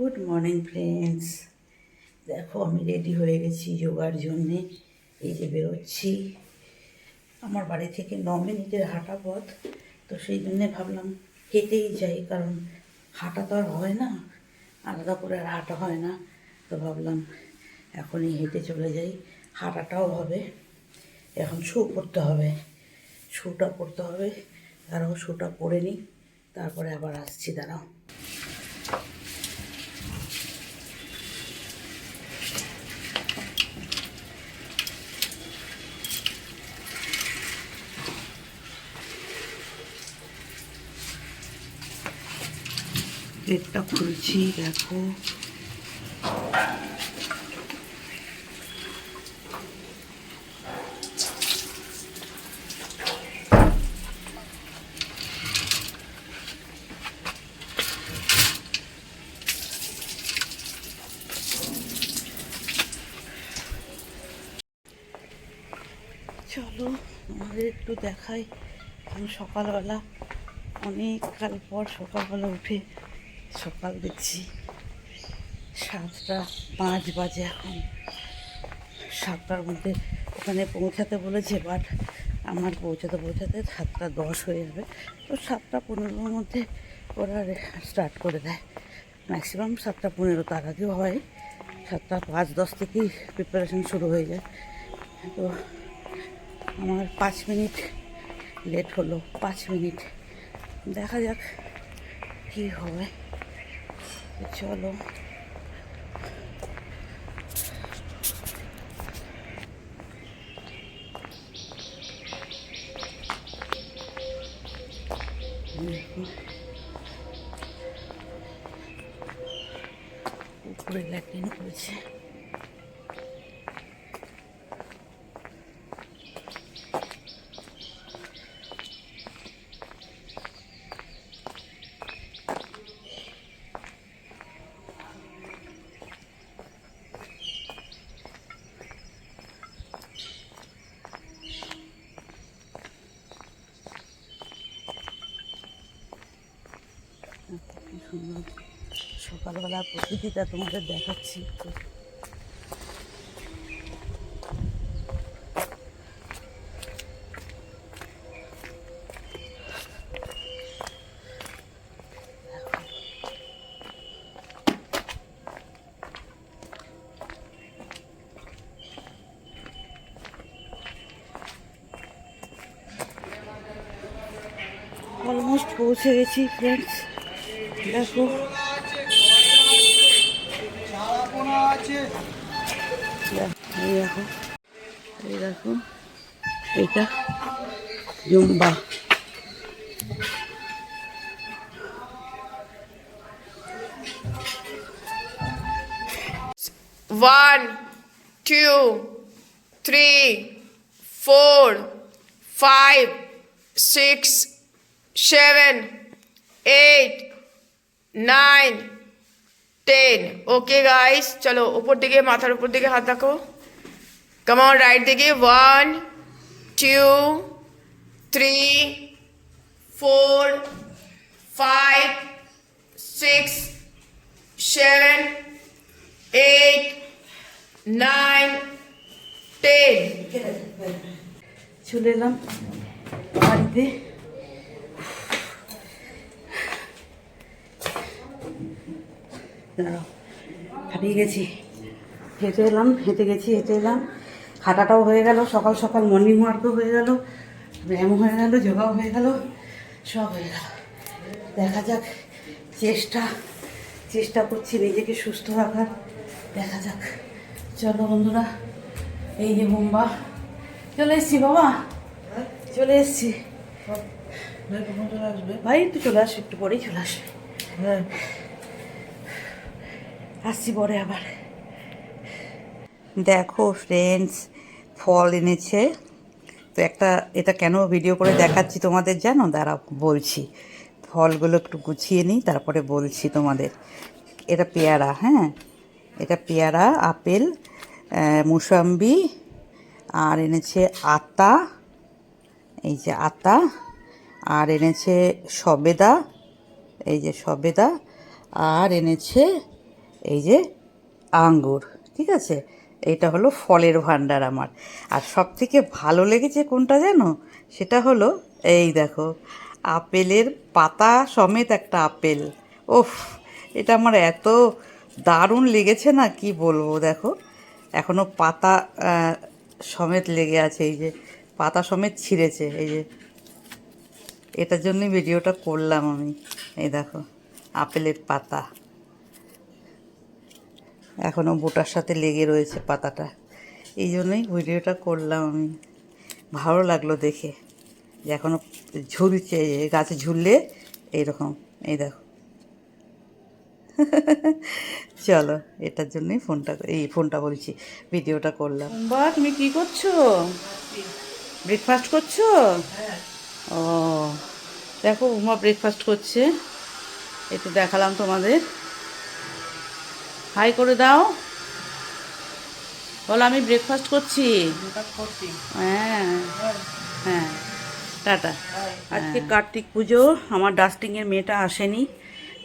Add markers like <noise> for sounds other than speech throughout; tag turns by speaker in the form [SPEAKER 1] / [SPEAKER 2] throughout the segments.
[SPEAKER 1] Good morning friends দেখো, আমি ready হয়ে গেছি যোগার জন্যে। এই যে বেরোচ্ছি। আমার বাড়ি থেকে ন মিনিটের হাঁটা পথ, তো সেই জন্যে ভাবলাম হেঁটেই যাই, কারণ হাঁটা তো আর হয় না, আলাদা করে আর হাঁটা হয় না। তো ভাবলাম এখনই হেঁটে চলে যাই। হাঁটাটাও হবে। এখন শু পরতে হবে। শুটা পরতে হবে। দাঁড়াও শুটা পরে নিই। তারপরে আবার আসছি, দাঁড়াও। গেটটা খুলছি দেখো। চলো আমাদের একটু দেখাই। আমি সকালবেলা অনেক কাল পর সকালবেলা উঠে সকাল দেখছি সাতটা পাঁচ বাজে এখন। সাতটার মধ্যে ওখানে পৌঁছাতে বলেছে বাট আমার পৌঁছাতে পৌঁছাতে সাতটা দশ হয়ে যাবে। তো সাতটা পনেরোর মধ্যে ওরা স্টার্ট করে দেয়। ম্যাক্সিমাম সাতটা পনেরো তার আগেও হয়। সাতটা পাঁচ দশ থেকেই প্রিপারেশন শুরু হয়ে যায়। তো আমার পাঁচ মিনিট লেট হলো, পাঁচ মিনিট। দেখা যাক কী তো চলো। উপরে ল্যাট্রিন করেছে কি সুন্দর সকালবেলা প্রকৃতিটা তোমাদের দেখাচ্ছি। অলমোস্ট পৌঁছে গেছি ফ্রেন্ডস দেখো এই দেখো এই দেখো এটা Zumba
[SPEAKER 2] One, two, three, four, five, six, seven, eight, nine, ten. Okay, guys. চলো উপর দিকে মাথার উপর দিকে হাত রাখো কামন রাইট দিকে one two three four five six seven eight, nine, ten.
[SPEAKER 1] চলে এলাম বাড়িতে দাঁড়াও হারিয়ে গেছি। হেঁটে এলাম হেঁটে গেছি হেঁটে এলাম। হাঁটাটাও হয়ে গেল সকাল সকাল মর্নিং ওয়ার্কও হয়ে গেল ব্যায়াম হয়ে গেল যোগাও হয়ে গেল সব হয়ে গেল। দেখা যাক চেষ্টা চেষ্টা করছি নিজেকে সুস্থ রাখার। দেখা যাক। চলো বন্ধুরা এই যে বোম্বা। চলে এসছি বাবা। চলে এসছি।
[SPEAKER 3] আসবে।
[SPEAKER 1] ভাই তো চলে আসবে একটু পরেই চলে আসবে।
[SPEAKER 3] হ্যাঁ।
[SPEAKER 1] আসছি পরে আবার। দেখো ফ্রেন্ডস ফল এনেছে। তো একটা, এটা কেন ভিডিও করে দেখাচ্ছি তোমাদের জানো? দাঁড়া বলছি। ফলগুলো একটু গুছিয়ে নিই, তারপরে বলছি তোমাদের। এটা পেয়ারা হ্যাঁ? এটা পেয়ারা, আপেল মুসাম্বি, আর এনেছে আতা। এই যে আতা, আর এনেছে সবেদা। এই যে সবেদা, আর এনেছে এই যে আঙ্গুর, ঠিক আছে? এটা হলো ফলের ভাণ্ডার আমার। আর সব থেকে ভালো লেগেছে কোনটা জানো? সেটা হলো, এই দেখো, আপেলের পাতা সমেত একটা আপেল। ওফ এটা আমার এত দারুণ লেগেছে না, কি বলব, দেখো। এখনও পাতা সমেত লেগে আছে, এই যে, পাতা সমেত ছিঁড়েছে, এই যে। এটার জন্যই ভিডিওটা করলাম আমি, এই দেখো, আপেলের পাতা। এখনও বোটার সাথে লেগে রয়েছে পাতাটা। এই জন্যই ভিডিওটা করলাম আমি। ভালো লাগল দেখে। যে এখনও ঝুলছে গাছে ঝুললে এইরকম। এই দেখো। <laughs> চলো, এটার জন্যই ফোনটা, এই ফোনটা বলছি, ভিডিওটা করলাম। বা তুমি কি করছ? ব্রেকফাস্ট করছ? ও, দেখো, উমা ব্রেকফাস্ট করছে। একটু দেখালাম তোমাদের। হাই করে দাও। বলো আমি ব্রেকফাস্ট করছি। হ্যাঁ হ্যাঁ টাটা। আজকে কার্তিক পুজো আমার ডাস্টিংয়ের মেয়েটা আসেনি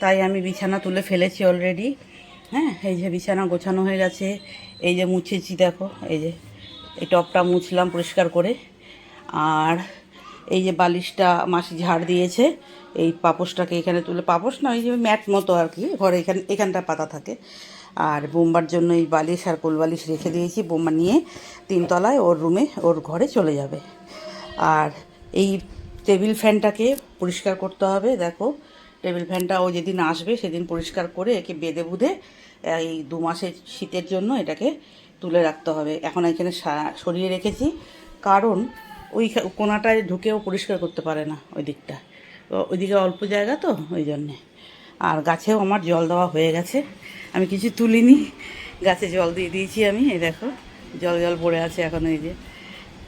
[SPEAKER 1] তাই আমি বিছানা তুলে ফেলেছি অলরেডি হ্যাঁ এই যে বিছানা গোছানো হয়ে গেছে এই যে মুছেছি দেখো এই যে এই টপটা মুছলাম পরিষ্কার করে। আর এই যে বালিশটা মাসি ঝাড় দিয়েছে এই পাপোশটাকে এখানে তুলে পাপোশ না ওই যে ম্যাট মতো আর কি ঘরে এখানে এখানটা পাতা থাকে। আর বোম্বার জন্য এই বালিশ আর কোল বালিশ রেখে দিয়েছি। বোম্বা নিয়ে তিনতলায় ওর রুমে ওর ঘরে চলে যাবে। আর এই টেবিল ফ্যানটাকে পরিষ্কার করতে হবে। দেখো, টেবিল ফ্যানটা ও যেদিন আসবে সেদিন পরিষ্কার করে একে বেঁধে বুধে, এই দু মাসের শীতের জন্য এটাকে তুলে রাখতে হবে। এখন এখানে সরিয়ে রেখেছি। কারণ ওই কোনাটায় ঢুকেও পরিষ্কার করতে পারে না ওই দিকটা। ওইদিকে অল্প জায়গা তো, ওই জন্যে। আর গাছেও আমার জল দেওয়া হয়ে গেছে। আমি কিছু তুলিনি, গাছে জল দিয়ে দিয়েছি আমি, এই দেখো, জল জল পড়ে আছে এখন এই যে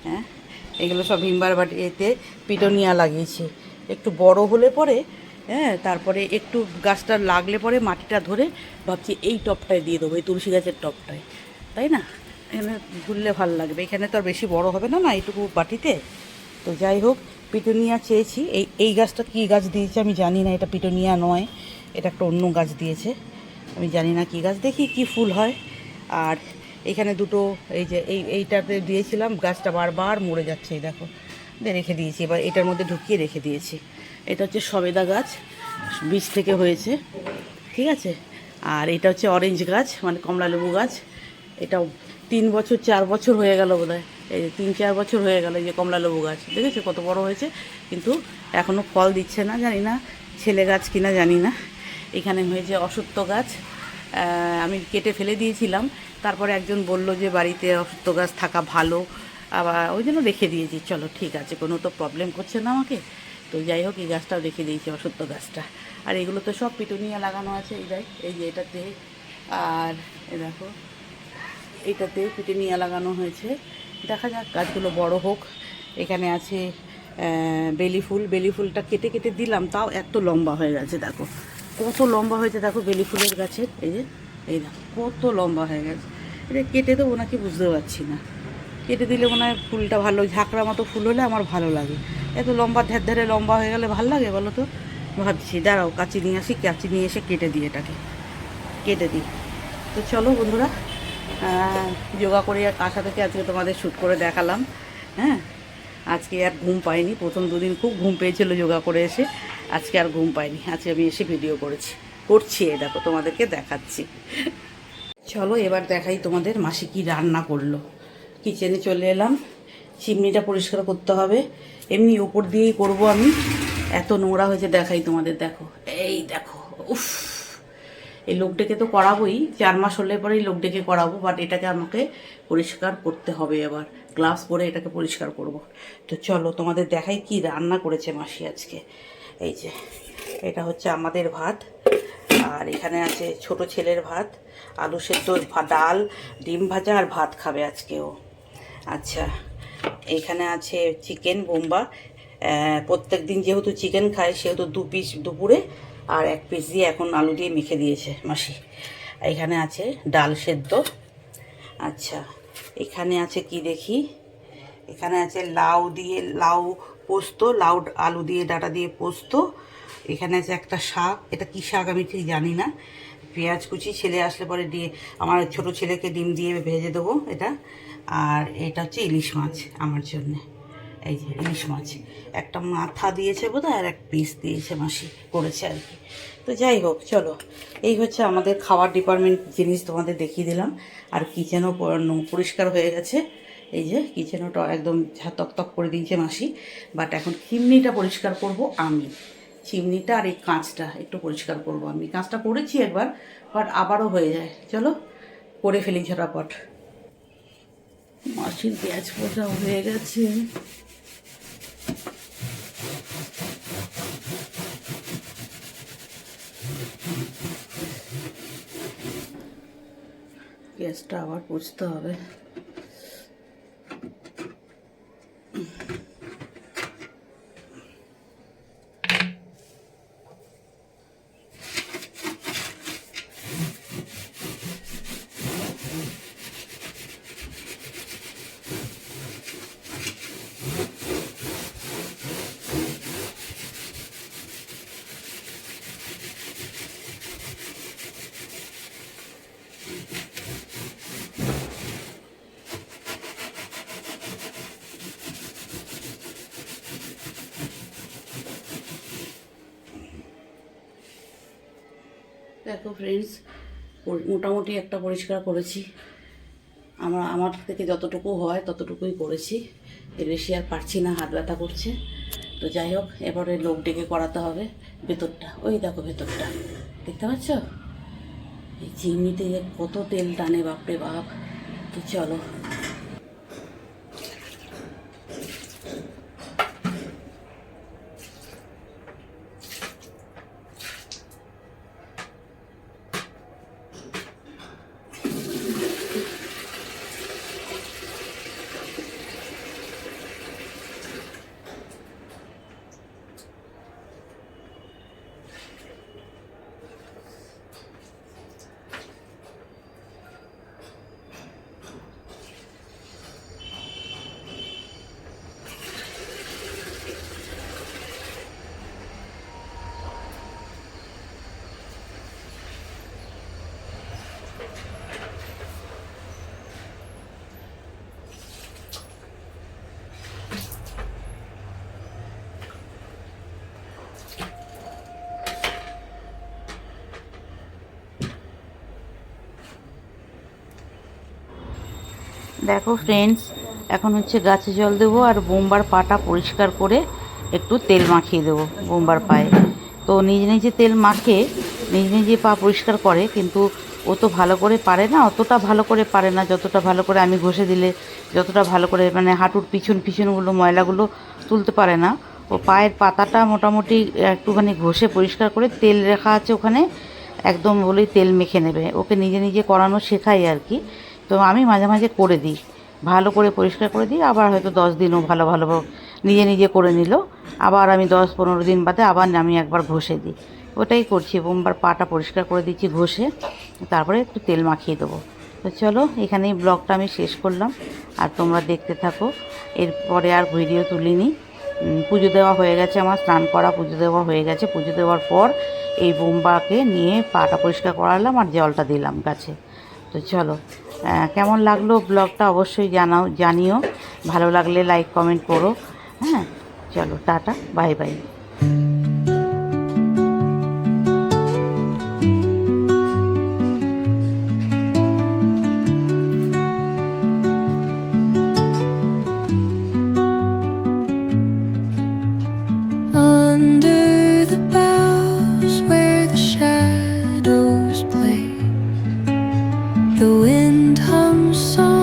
[SPEAKER 1] হ্যাঁ? এগুলো সব ভিমবার বাটি, এতে পিটোনিয়া লাগিয়েছি। একটু বড় হলে পরে হ্যাঁ তারপরে একটু গাছটা লাগলে পরে মাটিটা ধরে ভাবছি এই টপটায় দিয়ে দেবো, এই তুলসী গাছের টপটায়। তাই না? এখানে ঘুরলে ভালো লাগবে। এখানে তো আর বেশি বড় হবে না না, এইটুকু বাটিতে। তো যাই হোক, পিটোনিয়া চেয়েছি। এই এই গাছটা কী গাছ দিয়েছে আমি জানি না, এটা পিটোনিয়া নয়, এটা একটা অন্য গাছ দিয়েছে। আমি জানি না কী গাছ, দেখি কি ফুল হয়। আর এখানে দুটো, এই যে এই, এইটাতে দিয়েছিলাম, গাছটা বারবার মরে যাচ্ছে, এই দেখো। দিয়ে রেখে দিয়েছি, এবার এটার মধ্যে ঢুকিয়ে রেখে দিয়েছি। এটা হচ্ছে সবেদা গাছ, বীজ থেকে হয়েছে, ঠিক আছে? আর এটা হচ্ছে অরেঞ্জ গাছ মানে কমলা লেবু গাছ। এটাও তিন বছর, চার বছর হয়ে গেল বোধ এই যে তিন, চার বছর হয়ে গেল এই যে কমলা লেবু গাছ, দেখেছ কত বড় হয়েছে? কিন্তু এখনও ফল দিচ্ছে না, জানি না। ছেলে গাছ কিনা জানি না। এখানে হয়েছে অসত্য গাছ। আমি কেটে ফেলে দিয়েছিলাম। তারপরে একজন বলল যে বাড়িতে অসত্য গাছ থাকা ভালো। আবার ওই জন্য রেখে দিয়েছি। চলো, ঠিক আছে, কোনো তো প্রবলেম করছে না আমাকে। তো যাই হোক, এই গাছটাও রেখে দিয়েছি, অসত্য গাছটা। আর এগুলো তো সব পিটুনিয়া লাগানো আছে, এই দেখ, এই যে এটাতে। আর এ দেখো, এটাতে পিটুনিয়া লাগানো হয়েছে। দেখা যাক, গাছগুলো বড় হোক। এখানে আছে বেলি ফুল। বেলি ফুলটা কেটে কেটে দিলাম, তাও এত লম্বা হয়ে গেছে, দেখো। কত লম্বা হয়েছে দেখো বেলি ফুলের গাছের এই যে, এই দেখো, কত লম্বা হয়ে গেছে। এটা কেটে দেবো নাকি বুঝতে পারছি না। কেটে দিলে মনে হয় ফুলটা ভালো ঝাঁকড়া মতো ফুল হলে আমার ভালো লাগে। এত লম্বা ধ্যার ধারে লম্বা হয়ে গেলে ভালো লাগে বলো তো? ভাবছি, দাঁড়াও, কাঁচি নিয়ে আসি, কাঁচি নিয়ে এসে কেটে দিই এটাকে। কেটে দিই। তো চলো বন্ধুরা যোগা করে আর কাঁসা থেকে আজকে তোমাদের শ্যুট করে দেখালাম? হ্যাঁ? আজকে আর ঘুম পাইনি। প্রথম দুদিন খুব ঘুম পেয়েছিল যোগা করে এসে। আজকে আর ঘুম পাইনি, আজকে আমি এসে ভিডিও করেছি। করছি এই দেখো, তোমাদেরকে দেখাচ্ছি। চলো এবার দেখাই তোমাদের মাসি কি রান্না করল। কিচেনে চলে এলাম, চিমনিটা পরিষ্কার করতে হবে। এমনি ওপর দিয়েই করব আমি। এত নোংরা হয়েছে, দেখাই তোমাদের, দেখো। এই দেখো, উফ। এই লোক ডেকে তো করাবোই, চার মাস হলে পরেই লোক ডেকে করাবো বাট এটাকে আমাকে পরিষ্কার করতে হবে এবার। গ্লাভস পরে এটাকে পরিষ্কার করব। তো চলো তোমাদের দেখাই কি রান্না করেছে মাসি আজকে। এই যে, এটা হচ্ছে আমাদের ভাত। আর এখানে আছে ছোট ছেলের ভাত, আলু সেদ্ধ ডাল, ডিম ভাজা আর ভাত খাবে আজকেও আচ্ছা এখানে আছে চিকেন, বোম্বা। প্রত্যেক দিন যেহেতু চিকেন খায়, সেহেতু দু পিস দুপুরে আর এক পিস দিয়ে এখন আলু দিয়ে মেখে দিয়েছে মাসি। এখানে আছে ডাল সেদ্ধ। আচ্ছা এখানে আছে কি দেখি? এখানে আছে লাউ দিয়ে, লাউ পোস্ত লাউ আলু দিয়ে, ডাটা দিয়ে পোস্ত। এখানে আছে একটা শাক। এটা কি শাক আমি ঠিক জানি না। পেঁয়াজ কুচি, ছেলে আসলে পরে দিয়ে আমার ছোট ছেলেকে ডিম দিয়ে ভেজে দেবো এটা। আর এটা হচ্ছে ইলিশ মাছ আমার জন্যে। এই যে ইলিশ মাছ। একটা মাথা দিয়েছে বোধহয় আর এক পিস দিয়েছে মাসি করেছে আর কি। তো যাই হোক, চলো। এই হচ্ছে আমাদের খাওয়ার ডিপার্টমেন্ট জিনিস তোমাদের দেখিয়ে দিলাম। আর কিচেনও পরিষ্কার হয়ে গেছে। এই যে কিচেনটা একদম ঝা তক করে দিয়েছে মাসি। বাট এখন চিমনিটা পরিষ্কার করব আমি। চিমনিটা আর এই কাঁচটা একটু পরিষ্কার করব আমি। কাঁচটা করেছি একবার বাট আবারও হয়ে যায়। চলো, করে ফেলি ঝটাপট। মাসির পেঁয়াজ পোটা হয়ে গেছে। গ্যাসটা আবার পুষতে হবে। দেখো ফ্রেন্ডস মোটামুটি একটা পরিষ্কার করেছি। আমার আমার থেকে যতটুকু হয় ততটুকুই করেছি। এর বেশি আর পারছি না, হাত ব্যথা করছে। তো যাই হোক, এবারে লোক ডেকে করাতে হবে ভেতরটা। ওই দেখো ভেতরটা। দেখতে পাচ্ছ? এই চিমনিতে কত তেল টানে, বাপরে বাপ। তো চলো। দেখো ফ্রেন্ডস এখন হচ্ছে গাছে জল দেবো আর বোম্বার পাটা পরিষ্কার করে একটু তেল মাখিয়ে দেবো বোম্বার পায়ে। তো নিজে নিজে তেল মাখে, নিজে নিজে পা পরিষ্কার করে, কিন্তু ও তো ভালো করে পারে না, অতটা ভালো করে পারে না, যতটা ভালো করে আমি ঘষে দিলে, যতটা ভালো করে মানে হাঁটুর পিছন পিছনগুলো, ময়লাগুলো তুলতে পারে না। ও পায়ের পাতাটা মোটামুটি একটুখানি ঘষে পরিষ্কার করে তেল রেখা আছে ওখানে, একদম বলেই তেল মেখে নেবে। ওকে নিজে নিজে করানো শেখাই আর কি। তো আমি মাঝে মাঝে করে দিই। ভালো করে পরিষ্কার করে দিই, আবার হয়তো দশ দিনও ভালো ভালো নিজে নিজে করে নিল। আবার আমি দশ পনেরো দিন বাদে আবার আমি একবার ঘষে দিই। ওটাই করছি, বোমবার পাটা পরিষ্কার করে দিচ্ছি ঘষে, তারপরে একটু তেল মাখিয়ে দেবো। তো চলো, এখানেই ব্লগটা আমি শেষ করলাম। আর তোমরা দেখতে থাকো। এরপরে আর ভিডিও তুলিনি। পুজো দেওয়া হয়ে গেছে আমার, স্নান করা পুজো দেওয়া হয়ে গেছে। পুজো দেওয়ার পর এই বোম্বাকে নিয়ে পাটা পরিষ্কার করালাম আর জলটা দিলাম গাছে। তো চলো। কেমন লাগল ব্লগটা অবশ্যই জানাও, জানিও। ভালো লাগলে লাইক কমেন্ট করো। হ্যাঁ চলো, tata bye bye
[SPEAKER 4] the wind hums songs